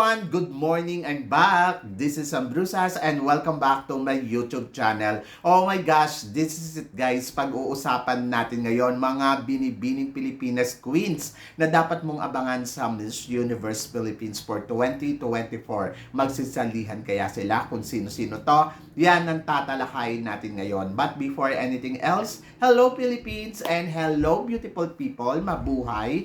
Everyone! Good morning! I'm back! This is Ambrusas and welcome back to my YouTube channel. Oh my gosh, this is it guys. Pag-uusapan natin ngayon mga binibining Pilipinas Queens na dapat mong abangan sa Miss Universe Philippines for 2024. Magsisalihan kaya sila kung sino-sino to. Yan ang tatalakayin natin ngayon. But before anything else, hello Philippines and hello beautiful people. Mabuhay!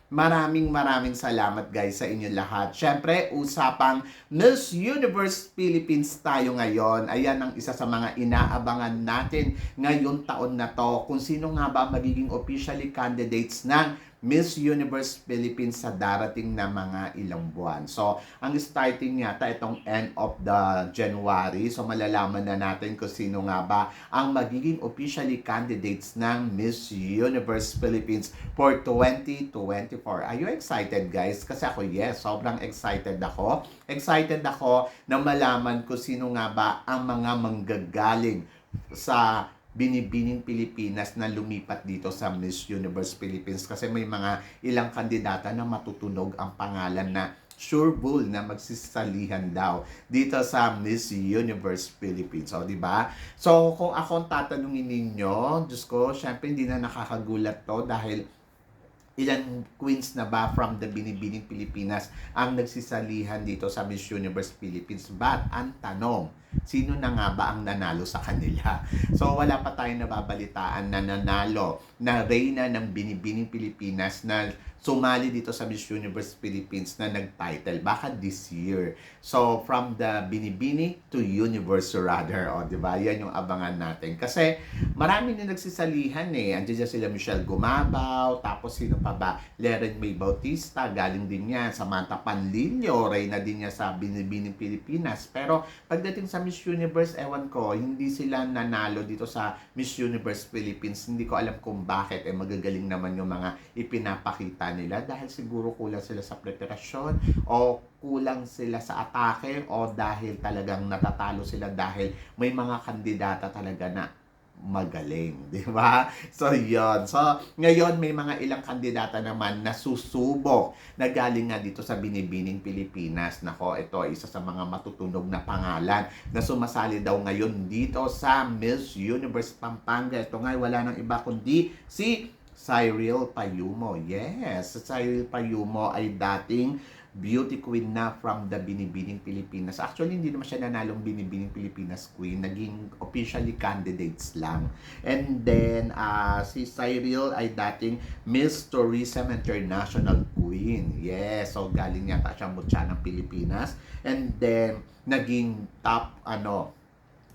Maraming maraming salamat guys sa inyo lahat. Syempre, usapang Miss Universe Philippines tayo ngayon. Ayan ang isa sa mga inaabangan natin ngayon taon na to. Kung sino nga ba magiging officially candidates ng Miss Universe Philippines sa darating na mga ilang buwan. So, ang starting yata itong end of the January. So, malalaman na natin kung sino nga ba ang magiging officially candidates ng Miss Universe Philippines for 2024. Are you excited guys? Kasi ako, yes, sobrang excited ako. Excited ako na malaman ko sino nga ba ang mga manggagaling sa binibining Pilipinas na lumipat dito sa Miss Universe Philippines kasi may mga ilang kandidata na matutunog ang pangalan na sure bull na magsisalihan daw dito sa Miss Universe Philippines. O, di ba? So, kung ako ang tatanungin ninyo, Diyos ko, syempre hindi na nakakagulat to dahil ilan queens na ba from the Binibining Pilipinas ang nagsisalihan dito sa Miss Universe Philippines. But ang tanong, sino na nga ba ang nanalo sa kanila? So wala pa tayong nababalitaan na nanalo na reyna ng Binibining Pilipinas na sumali dito sa Miss Universe Philippines na nag-title. Baka this year. So, from the Binibini to Universe rather. O, di ba? Yan yung abangan natin. Kasi, marami na nagsisalihan eh. Andiyan dyan sila Michelle Gumabaw, tapos sino pa ba? Leren May Bautista, galing din niya. Samantha Panlilio, reyna din niya sa Binibining Pilipinas. Pero, pagdating sa Miss Universe, ewan ko, hindi sila nanalo dito sa Miss Universe Philippines. Hindi ko alam kung bakit. Eh, magagaling naman yung mga ipinapakita nila dahil siguro kulang sila sa preparasyon o kulang sila sa atake o dahil talagang natatalo sila dahil may mga kandidata talaga na magaling, di ba? So, yon So, ngayon may mga ilang kandidata naman na susubok na galing nga dito sa Binibining Pilipinas. Nako, ito isa sa mga matutunog na pangalan na sumasali daw ngayon dito sa Miss Universe Pampanga. Ito nga, wala nang iba kundi si Cyril Payumo. Yes, Cyril Payumo ay dating beauty queen na from the Binibining Pilipinas. Actually, hindi naman siya nanalong Binibining Pilipinas queen. Naging officially candidates lang. And then, uh, si Cyril ay dating Miss Tourism International Queen. Yes, so galing yata siya mutya ng Pilipinas. And then, naging top, ano,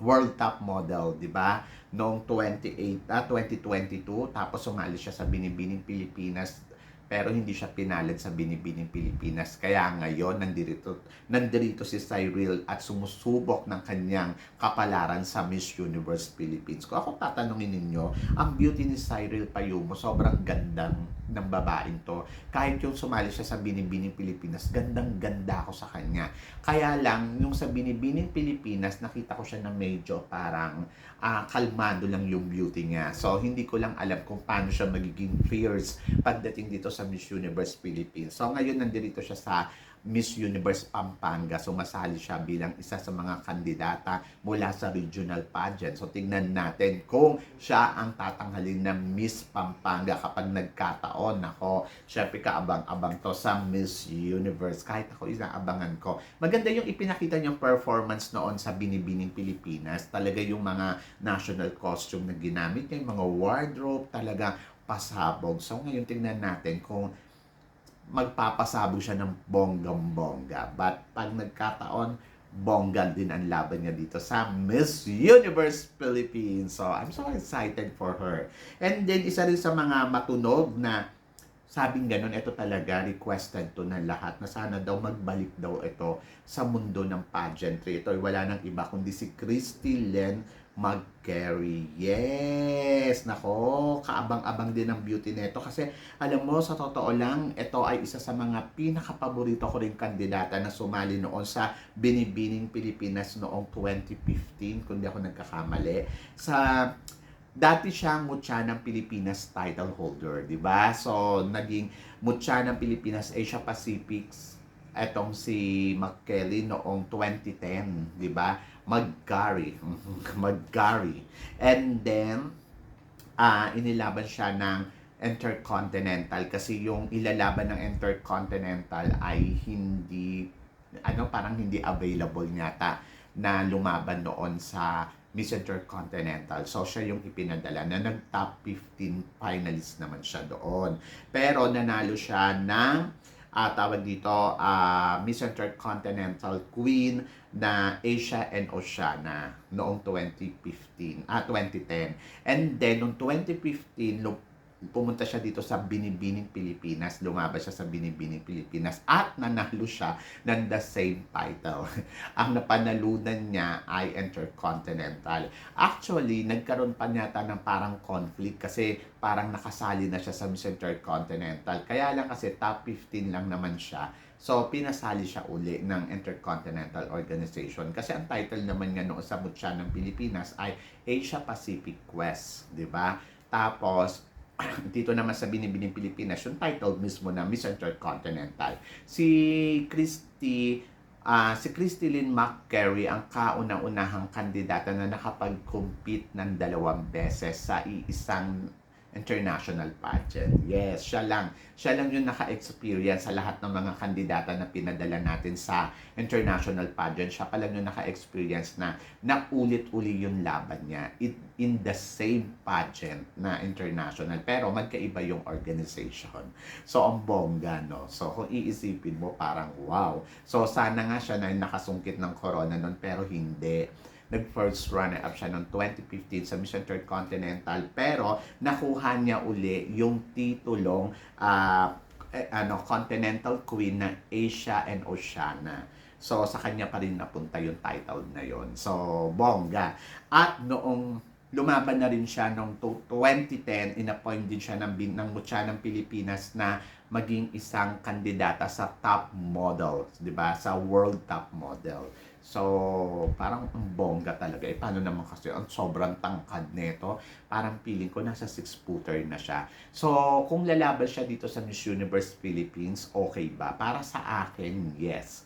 world top model, di ba? Noong 28, ah, 2022, tapos sumali siya sa Binibining Pilipinas pero hindi siya pinalad sa Binibining Pilipinas. Kaya ngayon, nandito, nandito si Cyril at sumusubok ng kanyang kapalaran sa Miss Universe Philippines. Kung ako tatanungin ninyo, ang beauty ni Cyril Payumo, sobrang gandang ng babaeng to. Kahit yung sumali siya sa Binibining Pilipinas, gandang-ganda ako sa kanya. Kaya lang, yung sa Binibining Pilipinas, nakita ko siya na medyo parang uh, kalmado lang yung beauty niya. So, hindi ko lang alam kung paano siya magiging fierce pagdating dito sa Miss Universe Philippines. So, ngayon nandito siya sa Miss Universe Pampanga. Sumasali siya bilang isa sa mga kandidata mula sa regional pageant. So tingnan natin kung siya ang tatanghalin ng Miss Pampanga kapag nagkataon. Ako, syempre kaabang-abang to sa Miss Universe. Kahit ako inaabangan ko. Maganda yung ipinakita niyang performance noon sa Binibining Pilipinas. Talaga yung mga national costume na ginamit niya, yung mga wardrobe, talaga pasabog. So ngayon tingnan natin kung magpapasabog siya ng bonggang-bongga. But pag nagkataon, bongga din ang laban niya dito sa Miss Universe Philippines. So, I'm so excited for her. And then, isa rin sa mga matunog na sabing ganun, ito talaga requested to ng lahat na sana daw magbalik daw ito sa mundo ng pageantry. Ito ay wala nang iba kundi si Christy Len McCary. Yes! Nako, kaabang-abang din ang beauty nito kasi alam mo, sa totoo lang, ito ay isa sa mga pinakapaborito ko rin kandidata na sumali noon sa Binibining Pilipinas noong 2015, kung di ako nagkakamali. Sa dati siyang Mutya ng Pilipinas title holder, di ba? So, naging Mutya ng Pilipinas Asia Pacific etong si McKelly noong 2010, di ba? Maggari. Maggari. And then, ah inilaban siya ng Intercontinental kasi yung ilalaban ng Intercontinental ay hindi ano parang hindi available yata na lumaban noon sa Miss Intercontinental. So, siya yung ipinadala na nag-top 15 finalist naman siya doon. Pero nanalo siya ng ah tawag dito, ah Miss Intercontinental Queen na Asia and Oceania noong 2015, ah 2010. And then, noong 2015, lu- pumunta siya dito sa Binibining Pilipinas, lumabas siya sa Binibining Pilipinas at nanalo siya ng the same title. Ang napanalunan niya ay Intercontinental. Actually, nagkaroon pa yata ng parang conflict kasi parang nakasali na siya sa Miss Intercontinental. Kaya lang kasi top 15 lang naman siya. So, pinasali siya uli ng Intercontinental Organization. Kasi ang title naman nga noon sa Mutya ng Pilipinas ay Asia Pacific Quest, di ba? Tapos, dito naman sa Binibining Pilipinas, yung title mismo na Miss Intercontinental. Si Christy, ah si Christy Lynn McCary ang kauna-unahang kandidata na nakapag-compete ng dalawang beses sa iisang international pageant. Yes, siya lang. Siya lang yung naka-experience sa lahat ng mga kandidata na pinadala natin sa international pageant. Siya pa lang yung naka-experience na naulit-uli yung laban niya in, the same pageant na international. Pero magkaiba yung organization. So, ang bongga, no? So, kung iisipin mo, parang wow. So, sana nga siya na nakasungkit ng corona nun, pero hindi nag-first runner-up siya noong 2015 sa Miss Intercontinental pero nakuha niya uli yung titulong eh, ano Continental Queen ng Asia and Oceania. So sa kanya pa rin napunta yung title na yon. So bongga. At noong lumaban na rin siya noong to- 2010, inappoint din siya ng, ng Mutya ng Pilipinas na maging isang kandidata sa top model, 'di ba? Sa world top model. So, parang ang bongga talaga. Eh, paano naman kasi ang sobrang tangkad nito? Parang feeling ko nasa 6-footer na siya. So, kung lalaban siya dito sa Miss Universe Philippines, okay ba? Para sa akin, yes.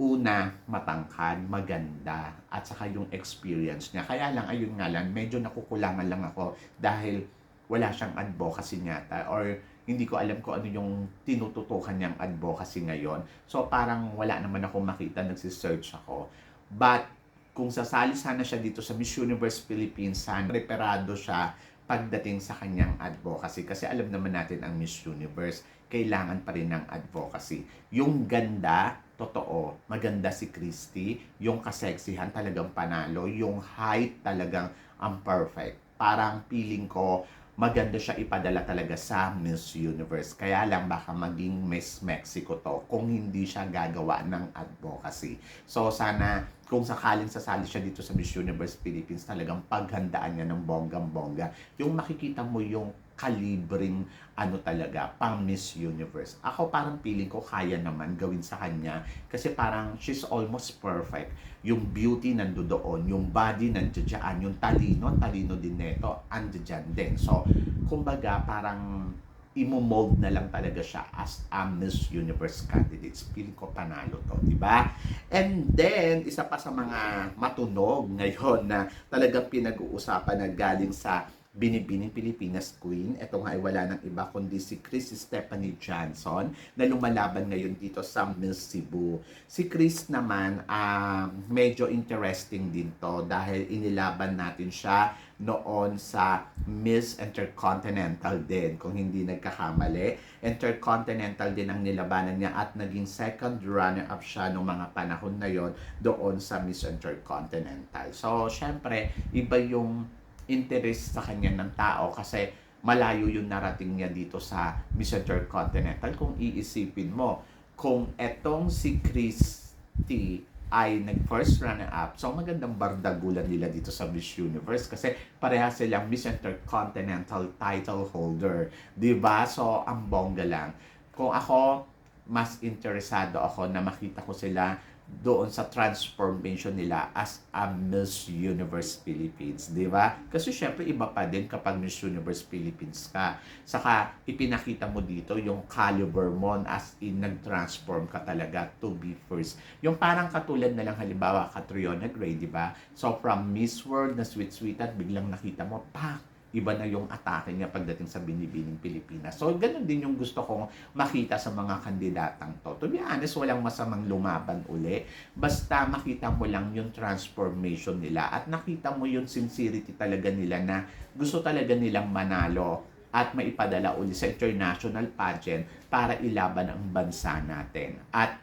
Una, matangkad, maganda, at saka yung experience niya. Kaya lang, ayun nga lang, medyo nakukulangan lang ako dahil wala siyang advocacy yata or hindi ko alam kung ano yung tinututukan niyang advocacy ngayon. So parang wala naman ako makita, nagsisearch ako. But kung sasali sana siya dito sa Miss Universe Philippines, sana preparado siya pagdating sa kanyang advocacy. Kasi alam naman natin ang Miss Universe, kailangan pa rin ng advocacy. Yung ganda, totoo, maganda si Christy. Yung kaseksihan talagang panalo. Yung height talagang ang perfect. Parang feeling ko, maganda siya ipadala talaga sa Miss Universe. Kaya lang baka maging Miss Mexico to kung hindi siya gagawa ng advocacy. So sana kung sakaling sasali siya dito sa Miss Universe Philippines, talagang paghandaan niya ng bonggang-bongga. Yung makikita mo yung kalibring ano talaga, pang Miss Universe. Ako parang feeling ko kaya naman gawin sa kanya kasi parang she's almost perfect. Yung beauty nando doon, yung body nandiyan, yung talino, talino din neto, andiyan din. So, kumbaga parang imo-mold na lang talaga siya as a Miss Universe candidates. Feeling ko panalo to, di ba? And then, isa pa sa mga matunog ngayon na talagang pinag-uusapan na galing sa Binibining Pilipinas Queen. Ito nga ay wala ng iba kundi si Chris Stephanie Johnson na lumalaban ngayon dito sa Miss Cebu. Si Chris naman, ah, medyo interesting din to dahil inilaban natin siya noon sa Miss Intercontinental din, kung hindi nagkakamali. Intercontinental din ang nilabanan niya at naging second runner-up siya noong mga panahon na yon doon sa Miss Intercontinental. So, syempre, iba yung interest sa kanya ng tao kasi malayo yung narating niya dito sa Miss Intercontinental kung iisipin mo kung etong si Christy ay nag-first runner-up. So, magandang bardagulan nila dito sa Miss Universe kasi pareha silang Miss Intercontinental title holder. ba So, ang bongga lang. Kung ako, mas interesado ako na makita ko sila doon sa transformation nila as a Miss Universe Philippines, di ba? Kasi syempre iba pa din kapag Miss Universe Philippines ka. Saka ipinakita mo dito yung caliber mo as in nag-transform ka talaga to be first. Yung parang katulad na lang halimbawa Catriona Gray, di ba? So from Miss World na sweet-sweet at biglang nakita mo, pak, iba na yung atake niya pagdating sa binibining Pilipinas. So, ganun din yung gusto kong makita sa mga kandidatang to. To be honest, walang masamang lumaban uli. Basta makita mo lang yung transformation nila at nakita mo yung sincerity talaga nila na gusto talaga nilang manalo at maipadala uli sa international pageant para ilaban ang bansa natin. At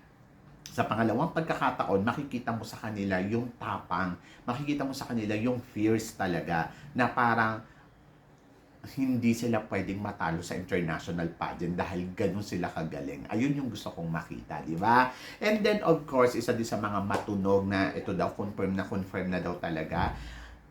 sa pangalawang pagkakataon, makikita mo sa kanila yung tapang, makikita mo sa kanila yung fierce talaga na parang hindi sila pwedeng matalo sa international pageant dahil ganun sila kagaling. Ayun yung gusto kong makita, di ba? And then, of course, isa din sa mga matunog na ito daw, confirm na confirm na daw talaga.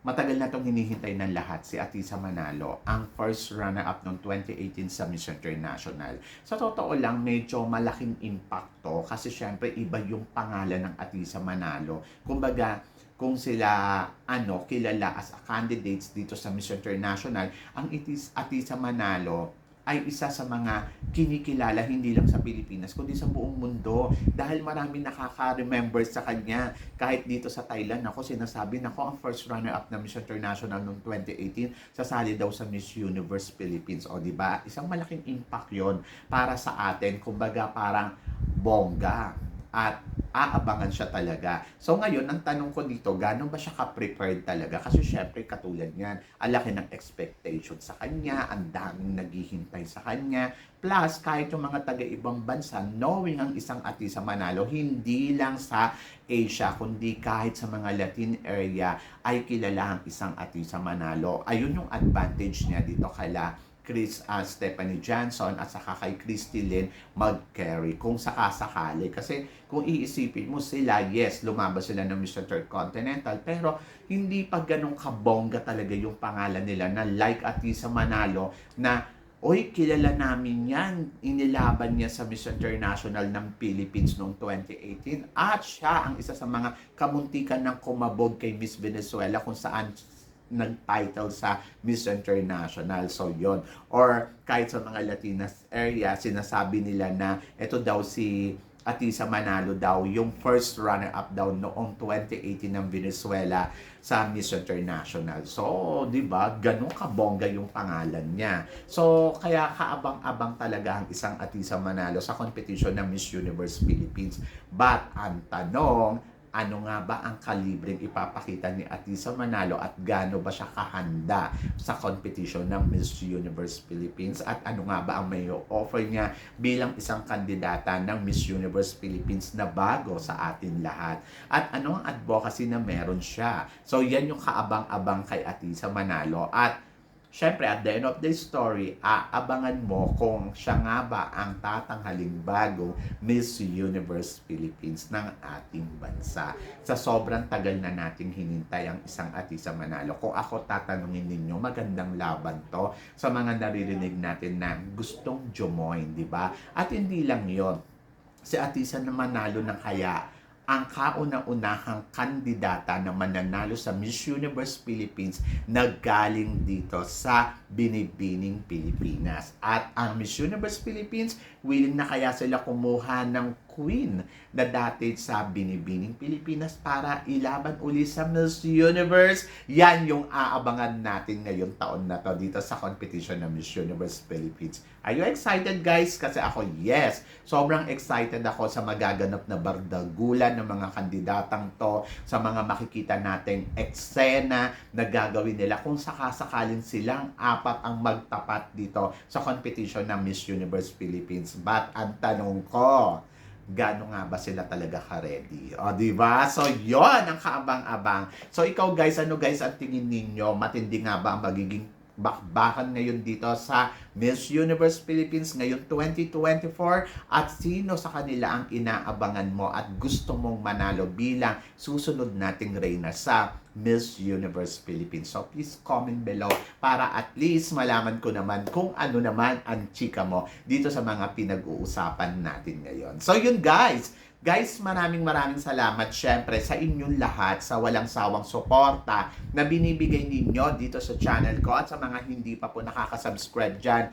Matagal na itong hinihintay ng lahat si Atisa Manalo, ang first runner-up noong 2018 sa Miss International. Sa totoo lang, medyo malaking impacto kasi syempre iba yung pangalan ng Atisa Manalo. Kumbaga, kung sila ano kilala as a candidates dito sa Miss International, ang itis Atisa Manalo ay isa sa mga kinikilala hindi lang sa Pilipinas kundi sa buong mundo. Dahil marami nakaka-remember sa kanya kahit dito sa Thailand ako sinasabi na ako ang first runner up na Miss International noong 2018 sasali daw sa Miss Universe Philippines. O di ba? Isang malaking impact yon para sa atin. Kumbaga parang bongga. At aabangan siya talaga. So ngayon, ang tanong ko dito, gano'n ba siya ka-prepared talaga? Kasi syempre, katulad niyan, ang laki ng expectation sa kanya, ang daming naghihintay sa kanya. Plus, kahit yung mga taga-ibang bansa, knowing ang isang ati sa Manalo, hindi lang sa Asia, kundi kahit sa mga Latin area, ay kilala ang isang ati sa Manalo. Ayun yung advantage niya dito kala Chris uh, Stephanie Johnson at saka kay Christy Lynn mag-carry kung sakasakali. Kasi kung iisipin mo sila, yes, lumabas sila ng Mr. Third Continental, pero hindi pa ganun kabongga talaga yung pangalan nila na like at sa Manalo na Oy, kilala namin yan. Inilaban niya sa Miss International ng Philippines noong 2018. At siya ang isa sa mga kamuntikan ng kumabog kay Miss Venezuela kung saan nag-title sa Miss International. So, yon Or kahit sa mga Latinas area, sinasabi nila na ito daw si Atisa Manalo daw, yung first runner-up daw noong 2018 ng Venezuela sa Miss International. So, di ba, ganun kabongga yung pangalan niya. So, kaya kaabang-abang talaga ang isang Atisa Manalo sa competition ng Miss Universe Philippines. But, ang tanong, ano nga ba ang kalibreng ipapakita ni Atisa Manalo at gaano ba siya kahanda sa competition ng Miss Universe Philippines? At ano nga ba ang may offer niya bilang isang kandidata ng Miss Universe Philippines na bago sa atin lahat? At ano ang advocacy na meron siya. So yan yung kaabang-abang kay Atisa Manalo. At Siyempre, at the end of the story, aabangan mo kung siya nga ba ang tatanghaling bago Miss Universe Philippines ng ating bansa. Sa sobrang tagal na nating hinintay ang isang Atisa Manalo. Kung ako tatanungin ninyo, magandang laban to sa mga naririnig natin na gustong jumoin, di ba? At hindi lang yon si Atisa na manalo ng kaya ang kauna-unahang kandidata na mananalo sa Miss Universe Philippines na galing dito sa Binibining Pilipinas. At ang Miss Universe Philippines, willing na kaya sila kumuha ng queen na dati sa Binibining Pilipinas para ilaban uli sa Miss Universe. Yan yung aabangan natin ngayong taon na to dito sa competition ng Miss Universe Philippines. Are you excited guys? Kasi ako, yes. Sobrang excited ako sa magaganap na bardagulan ng mga kandidatang to, sa mga makikita nating eksena na gagawin nila kung sakasakalin silang apat ang magtapat dito sa competition ng Miss Universe Philippines. But ang tanong ko, gaano nga ba sila talaga ka-ready. O, di ba? So, yon ang kaabang-abang. So, ikaw guys, ano guys ang tingin ninyo? Matindi nga ba ang magiging bakbakan ngayon dito sa Miss Universe Philippines ngayon 2024 at sino sa kanila ang inaabangan mo at gusto mong manalo bilang susunod nating reyna sa Miss Universe Philippines. So please comment below para at least malaman ko naman kung ano naman ang chika mo dito sa mga pinag-uusapan natin ngayon. So yun guys, Guys, maraming maraming salamat syempre sa inyong lahat sa walang sawang suporta na binibigay ninyo dito sa channel ko at sa mga hindi pa po nakaka-subscribe dyan.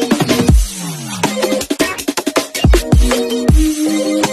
Thank you.